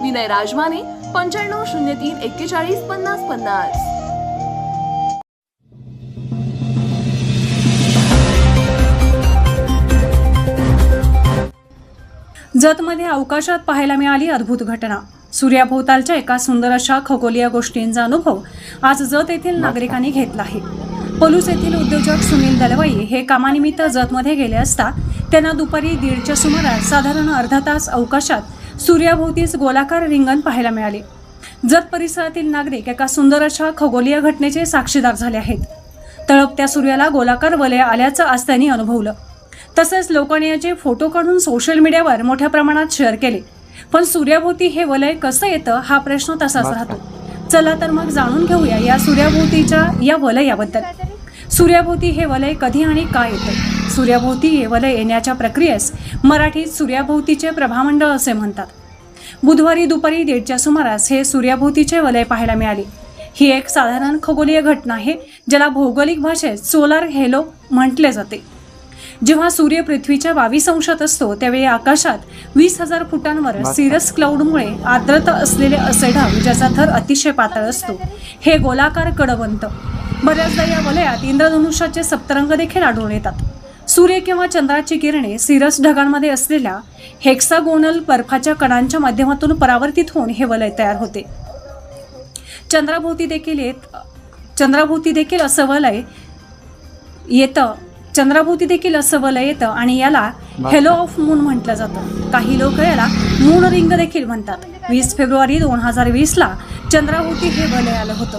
विनय राजमाने पंच्याण्णव शून्य तीन एक्केचाळीस पन्नास पन्नास. जतमध्ये अवकाशात पाहायला मिळाली अद्भुत घटना. सूर्याभोवतालच्या एका सुंदर अशा खगोलीय गोष्टींचा अनुभव आज जत येथील नागरिकांनी घेतला आहे. पलूस येथील उद्योजक सुनील दलवाई हे कामानिमित्त जतमध्ये गेले असता त्यांना दुपारी दीडच्या सुमारास साधारण अर्धा तास अवकाशात सूर्याभोवतीच गोलाकार रिंगण पाहायला मिळाले. जत परिसरातील नागरिक एका सुंदर अशा खगोलीय घटनेचे साक्षीदार झाले आहेत. तळपत्या सूर्याला गोलाकार वलय आल्याचं आज त्यांनी अनुभवलं. तसेच लोकांनी याचे फोटो काढून सोशल मीडियावर मोठ्या प्रमाणात शेअर केले. पण सूर्याभोवती हे वलय कसं येतं हा प्रश्न तसाच राहतो. चला तर मग जाणून घेऊया या सूर्याभोवतीच्या या वलयाबद्दल. सूर्याभोवती हे वलय कधी आणि का येतं? सूर्याभोवती हे वलय येण्याच्या प्रक्रियेस मराठीत सूर्याभोवतीचे प्रभामंडळ असे म्हणतात. बुधवारी दुपारी दीडच्या सुमारास हे सूर्याभोवतीचे वलय पाहायला मिळाले. ही एक साधारण खगोलीय घटना आहे ज्याला भौगोलिक भाषेत सोलार हेलो म्हटले जाते. जेव्हा सूर्य पृथ्वीच्या बावीस अंशात असतो त्यावेळी आकाशात वीस हजार फुटांवर सिरस क्लाउडमुळे आर्द्रता असलेले असे ढग ज्याचा थर अतिशय पातळ असतो हे गोलाकार कडवंत. बऱ्याचदा या वलयात इंद्रधनुष्याचे सप्तरंग देखील आढळून येतात. सूर्य किंवा चंद्राची किरणे सिरस ढगांमध्ये असलेल्या हेक्सागोनल बर्फाच्या कणांच्या माध्यमातून परावर्तित होऊन हे वलय तयार होते. चंद्राभोवती देखील येत चंद्राभोवती देखील असं वलय येतं चंद्राभोवती देखील असं वलय येतं आणि याला हेलो ऑफ मून म्हटलं जातं. काही लोक याला मून रिंग देखील म्हणतात. वीस फेब्रुवारी दोन हजार वीसला चंद्राभोवती हे वलय आलं होतं.